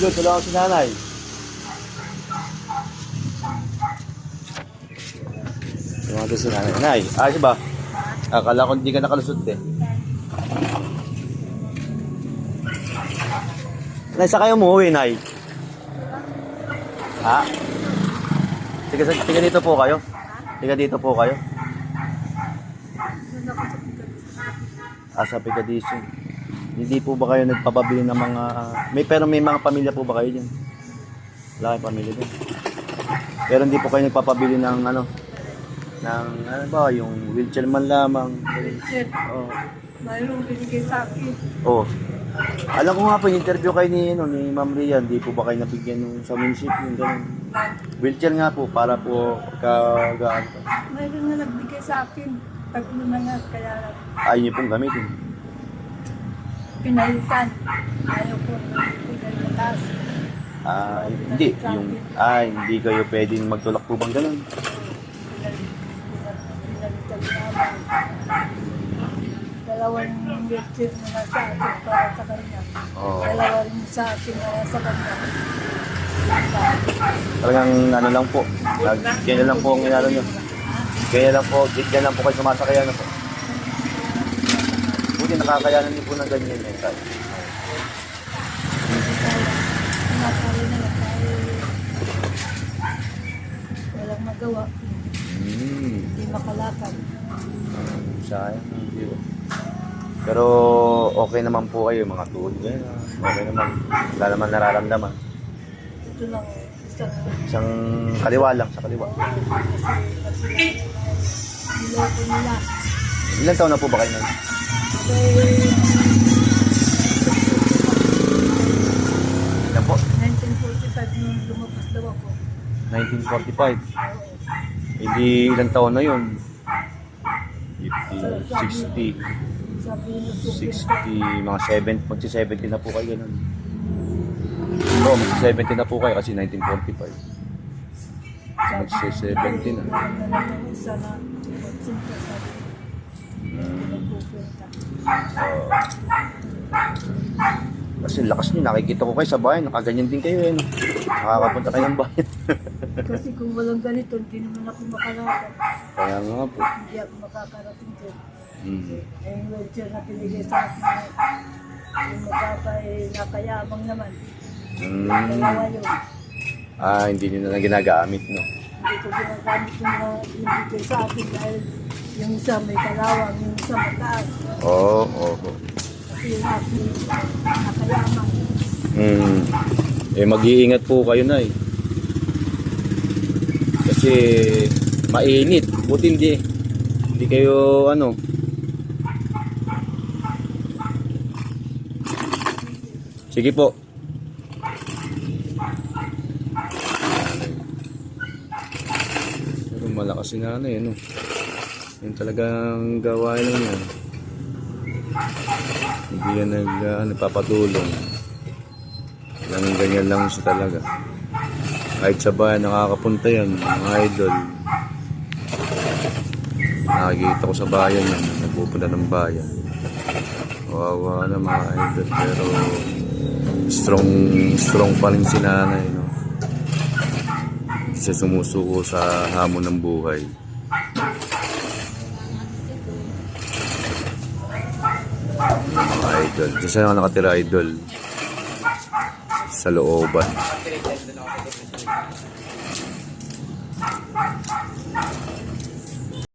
Yun, tulungan si nanay. Tulungan ko si nanay. Nay, ayos ba? Akala ko hindi ka nakalusot eh. Nay, sa kayo umuwi, Nay? Ha? Tiga, tiga dito po kayo? Tiga dito po kayo? Ah, sa Picadison. Hindi po ba kayo nagpapabili ng mga... May, pero may mga pamilya po ba kayo dyan? Wala kayong pamilya dyan. Pero hindi po kayo nagpapabili ng ano... ng ano ba, yung wheelchair man lamang. Richard, Oh. mayroong binigay sa akin. oh. Alam ko nga po, interview kayo ni, ano, ni Ma'am Rian, hindi po ba kayo nabigyan ng sa munisipyo, yung ganun. Wheelchair nga po, para po kagaan. Mayroong na nagbigay sa akin. Pag lumangat, kaya Ayaw niyo pong gamitin. Pinalitan. Ayaw ko pinalitas. Ah, hindi. Yung, ah, hindi kayo pwedeng magtulak po bang ganun? Pinalitan naman. Dalawang wheelchair na nasa akin para sa kanya. Oo. Dalawa rin sa akin na sa kanya. Talagang ano lang po. Nag, ganyan lang po ang inano nyo. Ganyan lang po, ganyan lang po kayo sumasakay ano po. Buti nakakayanan niyo po ng ganyan eh. Tayo. Walang magawa. Hmm. Hindi makalakad. Sayang. Hindi. Pero okay naman po kayo, mga tuhod ganyan. ah. Okay naman. Wala naman nararamdaman. Ito lang. Isang Isang kaliwa lang, sa kaliwa. Ilan taon na po ba kayo nun? Kaya Ilan po? 1945 nung lumabas daw ako. 1945. Hindi ilang taon na yun? 50, 60, Sabi nyo 60, mga 7, magsi-70 na po kayo ganun. Oo, magsi-70 na po kayo kasi 1945. Magsi-70 na. Oo. kasi lakas nyo, nakikita ko kayo sa bayan, nakaganyan din kayo eh. Nakakapunta kayo ng bayan. Kasi kung walang ganito, hindi naman ako makalakad. Kaya nga po. Hindi ako makakarating dyan. Mm. Eh, yung wheelchair na pinigay sa akin, yung mababa eh, nakayamang naman. Mm. yun. Ah, hindi nyo na lang ginagamit, no? Hindi ko ginagamit yung mga binigay sa akin dahil yung isa may kalawang, yung isa mataas. Oo, oo. oo. Kasi yung akin, nakayamang. Mm. Eh, mag-iingat po kayo na eh. Kasi mainit. Buti hindi. Hindi kayo ano. Sige po. Pero malakas si nanay, ano. Yung talagang gawain lang yan. Hindi yan nag, uh, nagpapatulong. Lang ganyan lang siya talaga. Kahit sa bayan nakakapunta yan, mga idol. Nakikita ko sa bayan yan, nagpupunta ng bayan. Kawawa na mga idol, pero strong strong pa rin si nanay, no? Siya sumusuko sa hamon ng buhay. Mga idol. Diyan siya nakatira idol sa looban.